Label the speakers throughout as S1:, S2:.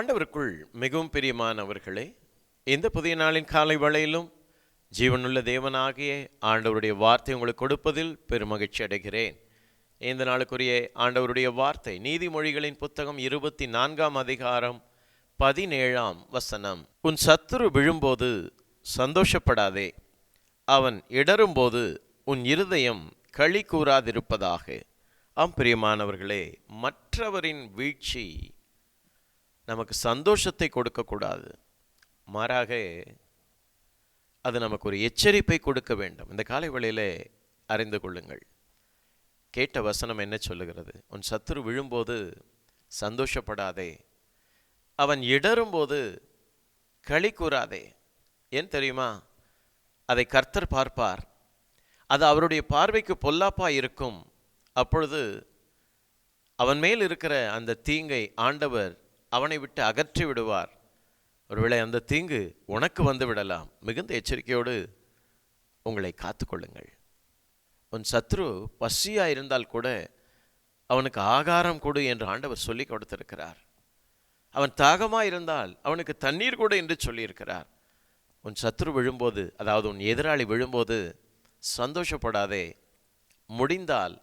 S1: ஆண்டவருக்குள் மிகவும் பிரியமானவர்களே இந்த புதிய நாளின் காலை வேளையிலும் ஜீவனுள்ள தேவனாகிய ஆண்டவருடைய வார்த்தை உங்களுக்கு கொடுப்பதில் பெருமகிழ்ச்சி அடைகிறேன். இந்த நாளுக்குரிய ஆண்டவருடைய வார்த்தை நீதிமொழிகளின் புத்தகம் இருபத்தி நான்காம் அதிகாரம் பதினேழாம் வசனம். உன் சத்துரு விழும்போது சந்தோஷப்படாதே அவன் இடரும்போது உன் இருதயம் களி கூறாதிருப்பதாக. ஆம் பிரியமானவர்களே மற்றவரின் வீழ்ச்சி நமக்கு சந்தோஷத்தை கொடுக்கக்கூடாது. மாறாக அது நமக்கு ஒரு எச்சரிப்பை கொடுக்க வேண்டும். இந்த காலை வேளையிலே அறிந்து கொள்ளுங்கள். கேட்ட வசனம் என்ன சொல்லுகிறது? உன் சத்துரு விழும்போது சந்தோஷப்படாதே. அவன் இடரும்போது களி கூறாதே. ஏன் தெரியுமா? அதை கர்த்தர் பார்ப்பார். அது அவருடைய பார்வைக்கு பொல்லாப்பா இருக்கும். அப்பொழுது அவன் மேல் இருக்கிற அந்த தீங்கை ஆண்டவர் அவனை விட்டு அகற்றி விடுவார். ஒருவேளை அந்த தீங்கு உனக்கு வந்து விடலாம். மிகுந்த எச்சரிக்கையோடு உங்களை காத்துக்கொள்ளுங்கள். உன் சத்ரு பசியா இருந்தால் கூட அவனுக்கு ஆகாரம் கொடு என்று ஆண்டவர் சொல்லி கொடுத்திருக்கிறார். அவன் தாகமா இருந்தால் அவனுக்கு தண்ணீர் கூட என்று சொல்லியிருக்கிறார். உன் சத்ரு விழும்போது அதாவது உன் எதிராளி விழும்போது சந்தோஷப்படாதே. முடிந்தால்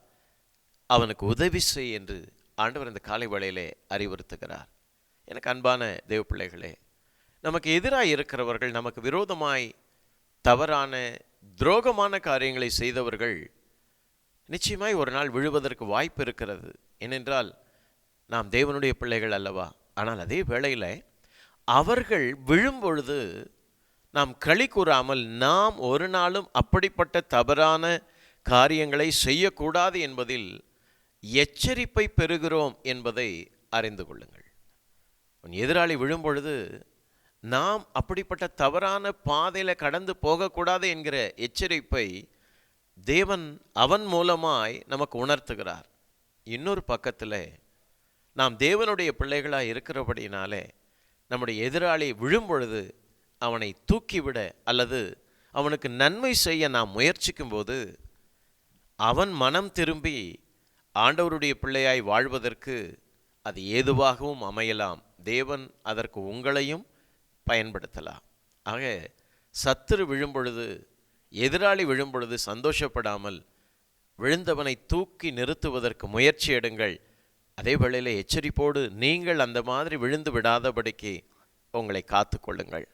S1: அவனுக்கு உதவி செய் என்று ஆண்டவர் இந்த காலை வேளையிலே அறிவுறுத்துகிறார். எனக்கு அன்பான தேவ பிள்ளைகளே நமக்கு எதிராக இருக்கிறவர்கள் நமக்கு விரோதமாய் தவறான துரோகமான காரியங்களை செய்தவர்கள் நிச்சயமாய் ஒரு நாள் விழுவதற்கு வாய்ப்பு இருக்கிறது. ஏனென்றால் நாம் தேவனுடைய பிள்ளைகள் அல்லவா? ஆனால் அதே வேளையில் அவர்கள் விழும்பொழுது நாம் களி கூறாமல் நாம் ஒரு நாளும் அப்படிப்பட்ட தவறான காரியங்களை செய்யக்கூடாது என்பதில் எச்சரிப்பை பெறுகிறோம் என்பதை அறிந்து கொள்ளுங்கள். உன் எதிராளி விழும்பொழுது நாம் அப்படிப்பட்ட தவறான பாதையில் கடந்து போகக்கூடாது என்கிற எச்சரிப்பை தேவன் அவன் மூலமாய் நமக்கு உணர்த்துகிறார். இன்னொரு பக்கத்தில் நாம் தேவனுடைய பிள்ளைகளாக இருக்கிறபடினாலே நம்முடைய எதிராளி விழும்பொழுது அவனை தூக்கிவிட அல்லது அவனுக்கு நன்மை செய்ய நாம் முயற்சிக்கும் போது அவன் மனம் திரும்பி ஆண்டவருடைய பிள்ளையாய் வாழ்வதற்கு அது ஏதுவாகவும் அமையலாம். தேவன் அதற்கு உங்களையும் பயன்படுத்தலாம். ஆக சத்துரு விழும்பொழுது எதிராளி விழும்பொழுது சந்தோஷப்படாமல் விழுந்தவனை தூக்கி நிறுத்துவதற்கு முயற்சி எடுங்கள். அதே வேளையில் எச்சரிப்போடு நீங்கள் அந்த மாதிரி விழுந்து விடாதபடிக்கு உங்களை காத்து கொள்ளுங்கள்.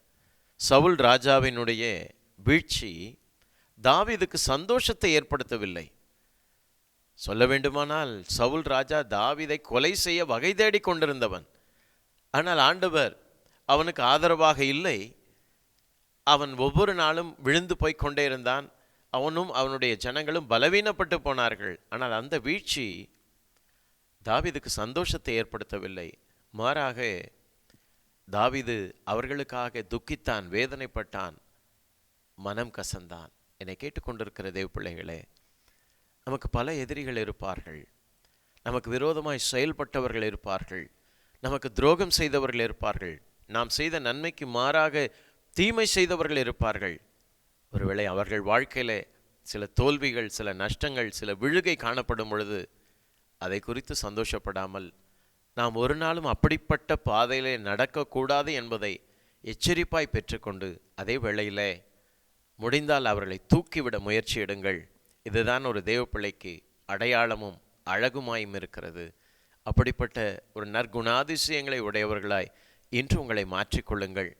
S1: சவுல் ராஜாவினுடைய வீழ்ச்சி தாவிதுக்கு சந்தோஷத்தை ஏற்படுத்தவில்லை. சொல்ல வேண்டுமானால் சவுல் ராஜா தாவிதை கொலை செய்ய வகை தேடி கொண்டிருந்தவன். ஆனால் ஆண்டவர் அவனுக்கு ஆதரவாக இல்லை. அவன் ஒவ்வொரு நாளும் விழுந்து போய் கொண்டே இருந்தான். அவனும் அவனுடைய ஜனங்களும் பலவீனப்பட்டு போனார்கள். ஆனால் அந்த வீழ்ச்சி தாவிதுக்கு சந்தோஷத்தை ஏற்படுத்தவில்லை. மாறாக தாவிது அவர்களுக்காக துக்கித்தான் வேதனைப்பட்டான் மனம் கசந்தான். என்னை கேட்டுக்கொண்டிருக்கிற தேவ பிள்ளைகளே நமக்கு பல எதிரிகள் இருப்பார்கள். நமக்கு விரோதமாய் செயல்பட்டவர்கள் இருப்பார்கள். நமக்கு துரோகம் செய்தவர்கள் இருப்பார்கள். நாம் செய்த நன்மைக்கு மாறாக தீமை செய்தவர்கள் இருப்பார்கள். ஒருவேளை அவர்கள் வாழ்க்கையில் சில தோல்விகள் சில நஷ்டங்கள் சில விழுகை காணப்படும் பொழுது அதை குறித்து சந்தோஷப்படாமல் நாம் ஒரு நாளும் அப்படிப்பட்ட பாதையிலே நடக்கக்கூடாது என்பதை எச்சரிப்பாய் பெற்றுக்கொண்டு அதே வேளையிலே முடிந்தால் அவர்களை தூக்கிவிட முயற்சி எடுங்கள். இதுதான் ஒரு தேவப்பிள்ளைக்கு அடையாளமும் அழகுமாயும் இருக்கிறது. அப்படிப்பட்ட ஒரு நற்குணாதிசயங்களை உடையவர்களாய் இன்று உங்களை மாற்றிக்கொள்ளுங்கள்.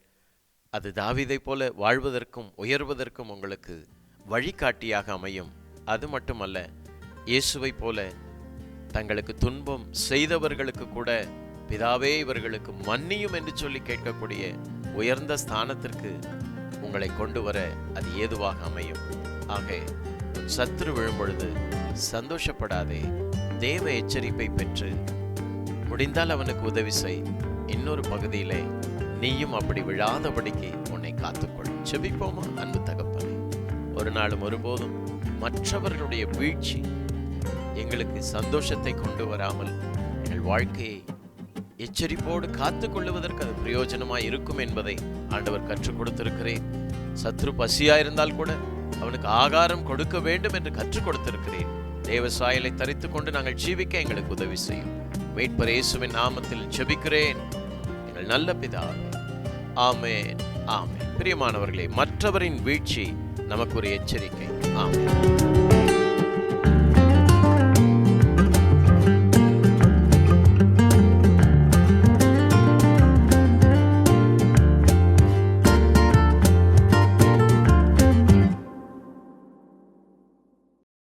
S1: அது தாவிதை போல வாழ்வதற்கும் உயர்வதற்கும் உங்களுக்கு வழிகாட்டியாக அமையும். அது மட்டுமல்ல இயேசுவை போல தங்களுக்கு துன்பம் செய்தவர்களுக்கு கூட பிதாவே இவர்களுக்கு மன்னியும் என்று சொல்லி கேட்கக்கூடிய உயர்ந்த ஸ்தானத்திற்கு உங்களை கொண்டு வர அது ஏதுவாக அமையும். ஆக சத்ரு சத்துரு விழும்பொழுது சந்தோஷப்படாதே. தேவ எச்சரிப்பை பெற்று முடிந்தால் அவனுக்கு உதவி செய். இன்னொரு பகுதியிலே நீயும் அப்படி விழாதபடிக்கு உன்னை காத்துக்கொள். செபிப்போமா? அன்பு தகப்பனே. ஒரு நாளும் ஒருபோதும் மற்றவர்களுடைய வீழ்ச்சி எங்களுக்கு சந்தோஷத்தை கொண்டு வராமல் எங்கள் வாழ்க்கையை எச்சரிப்போடு காத்து கொள்ளுவதற்கு அது பிரயோஜனமாக இருக்கும் என்பதை ஆண்டவர் கற்றுக் கொடுத்திருக்கிறேன். சத்ரு பசியா இருந்தால் கூட அவனுக்கு ஆகாரம் கொடுக்க வேண்டும் என்று கற்றுக் கொடுத்திருக்கிறேன். தேவ சாயலை தரித்துக் கொண்டு நாங்கள் ஜீவிக்க எங்களுக்கு உதவி செய்யும். மீட்பர் இயேசுவின் நாமத்தில் ஜெபிக்கிறேன். எங்கள் நல்ல பிதாவே ஆமே ஆமென். பிரியமானவர்களே மற்றவரின் வீழ்ச்சி நமக்கு ஒரு எச்சரிக்கை. ஆமென்.